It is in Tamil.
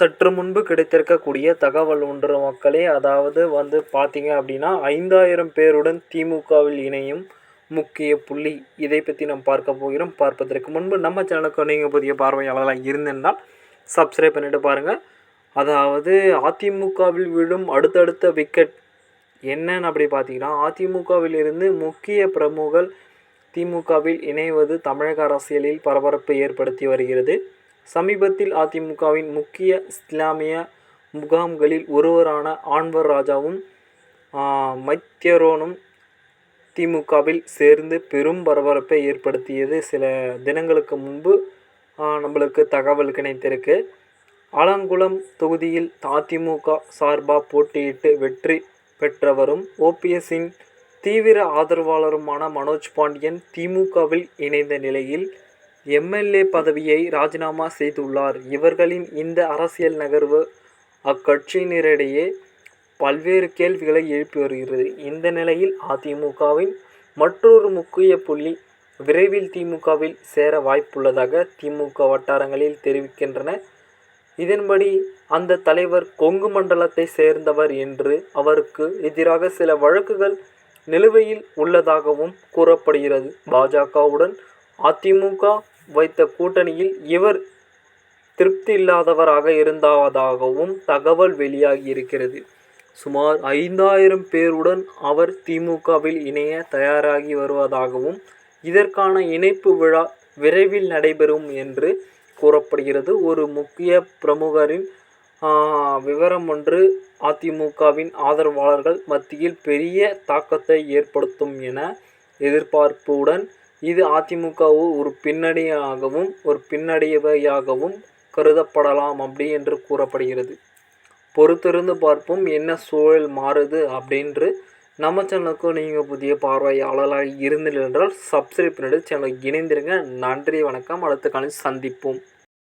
சற்று முன்பு கிடைத்திருக்கக்கூடிய தகவல் ஒன்று மக்களே. அதாவது வந்து பார்த்தீங்க அப்படின்னா ஐந்தாயிரம் பேருடன் திமுகவில் இணையும் முக்கிய புள்ளி. இதை பற்றி நாம் பார்க்க போகிறோம். பார்ப்பதற்கு முன்பு நம்ம சேனலுக்கு நீங்கள் புதிய பார்வையாளர்களாக இருந்திருந்தால் சப்ஸ்கிரைப் பண்ணிட்டு பாருங்கள் அதாவது அதிமுகவில் விழும் அடுத்தடுத்த விக்கெட் என்னன்னு அப்படி பார்த்தீங்கன்னா அதிமுகவில் இருந்து முக்கிய பிரமுகர்கள் திமுகவில் இணைவது தமிழக அரசியலில் பரபரப்பு ஏற்படுத்தி வருகிறது. சமீபத்தில் அதிமுகவின் முக்கிய இஸ்லாமிய முகாம்களில் ஒருவரான ஆன்வர் ராஜாவும் மைத்தியரோனும் திமுகவில் சேர்ந்து பெரும் பரபரப்பை ஏற்படுத்தியது. சில தினங்களுக்கு முன்பு நம்மளுக்கு தகவல் கிடைத்திருக்கு. ஆலங்குளம் தொகுதியில் அதிமுக சார்பாக போட்டியிட்டு வெற்றி பெற்றவரும் ஓபிஎஸ்ஸின் தீவிர ஆதரவாளருமான மனோஜ் பாண்டியன் திமுகவில் இணைந்த நிலையில் எம்எல்ஏ பதவியை ராஜினாமா செய்துள்ளார். இவர்களின் இந்த அரசியல் நகர்வு அக்கட்சியினரிடையே பல்வேறு கேள்விகளை எழுப்பி வருகிறது. இந்த நிலையில் அதிமுகவின் மற்றொரு முக்கிய புள்ளி விரைவில் திமுகவில் சேர வாய்ப்புள்ளதாக திமுக வட்டாரங்களில் தெரிவிக்கின்றன. இதன்படி அந்த தலைவர் கொங்கு மண்டலத்தை சேர்ந்தவர் என்று அவருக்கு எதிராக சில வழக்குகள் நிலுவையில் உள்ளதாகவும் கூறப்படுகிறது. பாஜகவுடன் அதிமுக வைத்த கூட்டணியில் இவர் திருப்தி இல்லாதவராக இருந்ததாகவும் தகவல் வெளியாகி இருக்கிறது. சுமார் ஐந்தாயிரம் பேருடன் அவர் திமுகவில் இணைய தயாராகி வருவதாகவும் இதற்கான இணைப்பு விழா விரைவில் நடைபெறும் என்று கூறப்படுகிறது. ஒரு முக்கிய பிரமுகரின் விவரம் ஒன்று அதிமுகவின் ஆதரவாளர்கள் மத்தியில் பெரிய தாக்கத்தை ஏற்படுத்தும் என எதிர்பார்ப்புடன் இது அதிமுகவு ஒரு பின்னணியாகவும் ஒரு பின்னடைவையாகவும் கருதப்படலாம் அப்படி என்று கூறப்படுகிறது. பொறுத்திருந்து பார்ப்போம் என்ன சூழல் மாறுது அப்படின்று. நம்ம சேனலுக்கு நீங்கள் புதிய பார்வையாளராக இருந்தீர்கள் என்றால் சப்ஸ்கிரைப் பண்ணிட்டு சேனலுக்கு இணைந்திருங்க. நன்றி வணக்கம். அடுத்த காலம் சந்திப்போம்.